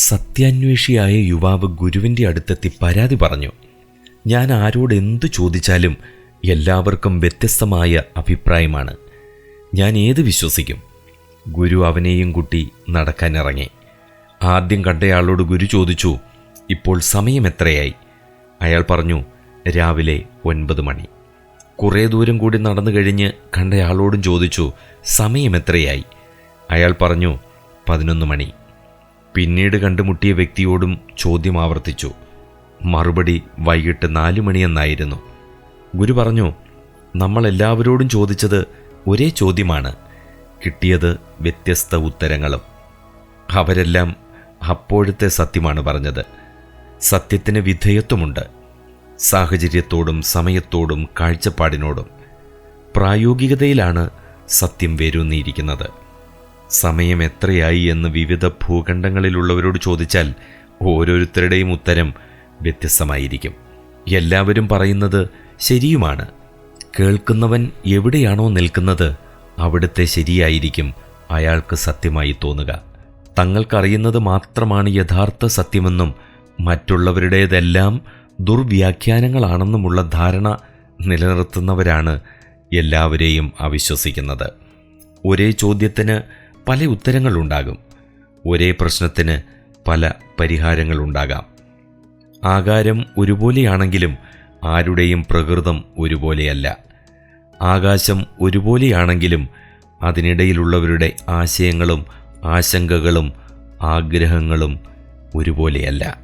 സത്യാന്വേഷിയായ യുവാവ് ഗുരുവിന്റെ അടുത്തെത്തി പരാതി പറഞ്ഞു. ഞാൻ ആരോട് എന്തു ചോദിച്ചാലും എല്ലാവർക്കും വ്യത്യസ്തമായ അഭിപ്രായമാണ്. ഞാൻ ഏത് വിശ്വസിക്കും? ഗുരു അവനെയും കുട്ടി നടക്കാനിറങ്ങി. ആദ്യം കണ്ടയാളോട് ഗുരു ചോദിച്ചു ഇപ്പോൾ സമയം എത്രയായി? അയാൾ പറഞ്ഞു രാവിലെ ഒൻപത് മണി. കുറേ ദൂരം കൂടി നടന്നു കഴിഞ്ഞ് കണ്ടയാളോടും ചോദിച്ചു സമയം എത്രയായി? അയാൾ പറഞ്ഞു പതിനൊന്ന് മണി. പിന്നീട് കണ്ടുമുട്ടിയ വ്യക്തിയോടും ചോദ്യം ആവർത്തിച്ചു. മറുപടി വൈകിട്ട് നാലു മണിയെന്നായിരുന്നു. ഗുരു പറഞ്ഞു നമ്മളെല്ലാവരോടും ചോദിച്ചത് ഒരേ ചോദ്യമാണ്. കിട്ടിയത് വ്യത്യസ്ത ഉത്തരങ്ങളും. അവരെല്ലാം അപ്പോഴത്തെ സത്യമാണ് പറഞ്ഞത്. സത്യത്തിന് വിധേയത്വമുണ്ട്. സാഹചര്യത്തോടും സമയത്തോടും കാഴ്ചപ്പാടിനോടും പ്രായോഗികതയിലാണ് സത്യം വേരൂന്നിയിരിക്കുന്നത്. സമയം എത്രയായി എന്ന് വിവിധ ഭൂഖണ്ഡങ്ങളിലുള്ളവരോട് ചോദിച്ചാൽ ഓരോരുത്തരുടെയും ഉത്തരം വ്യത്യസ്തമായിരിക്കും. എല്ലാവരും പറയുന്നത് ശരിയുമാണ്. കേൾക്കുന്നവൻ എവിടെയാണോ നിൽക്കുന്നത് അവിടുത്തെ ശരിയായിരിക്കും അയാൾക്ക് സത്യമായി തോന്നുക. തങ്ങൾക്കറിയുന്നത് മാത്രമാണ് യഥാർത്ഥ സത്യമെന്നും മറ്റുള്ളവരുടേതെല്ലാം ദുർവ്യാഖ്യാനങ്ങളാണെന്നുമുള്ള ധാരണ നിലനിർത്തുന്നവരാണ് എല്ലാവരെയും അവിശ്വസിക്കുന്നത്. ഒരേ ചോദ്യത്തിന് പല ഉത്തരങ്ങളുണ്ടാകും. ഒരേ പ്രശ്നത്തിന് പല പരിഹാരങ്ങളുണ്ടാകാം. ആകാരം ഒരുപോലെയാണെങ്കിലും ആരുടെയും പ്രകൃതം ഒരുപോലെയല്ല. ആകാശം ഒരുപോലെയാണെങ്കിലും അതിനിടയിലുള്ളവരുടെ ആശയങ്ങളും ആശങ്കകളും ആഗ്രഹങ്ങളും ഒരുപോലെയല്ല.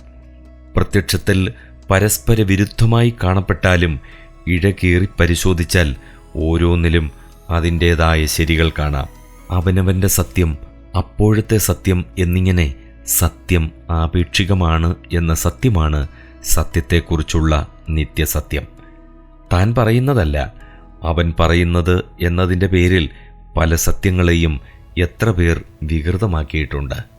പ്രത്യക്ഷത്തിൽ പരസ്പര വിരുദ്ധമായി കാണപ്പെട്ടാലും ഇഴകീറി പരിശോധിച്ചാൽ ഓരോന്നിലും അതിന്റേതായ ശരികൾ കാണാം. അവനവന്റെ സത്യം അപ്പോഴത്തെ സത്യം എന്നിങ്ങനെ സത്യം ആപേക്ഷികമാണ് എന്ന സത്യമാണ് സത്യത്തെക്കുറിച്ചുള്ള നിത്യസത്യം. താൻ പറയുന്നതല്ല അവൻ പറയുന്നത് എന്നതിന്റെ പേരിൽ പല സത്യങ്ങളെയും എത്ര പേർ വികൃതമാക്കിയിട്ടുണ്ട്.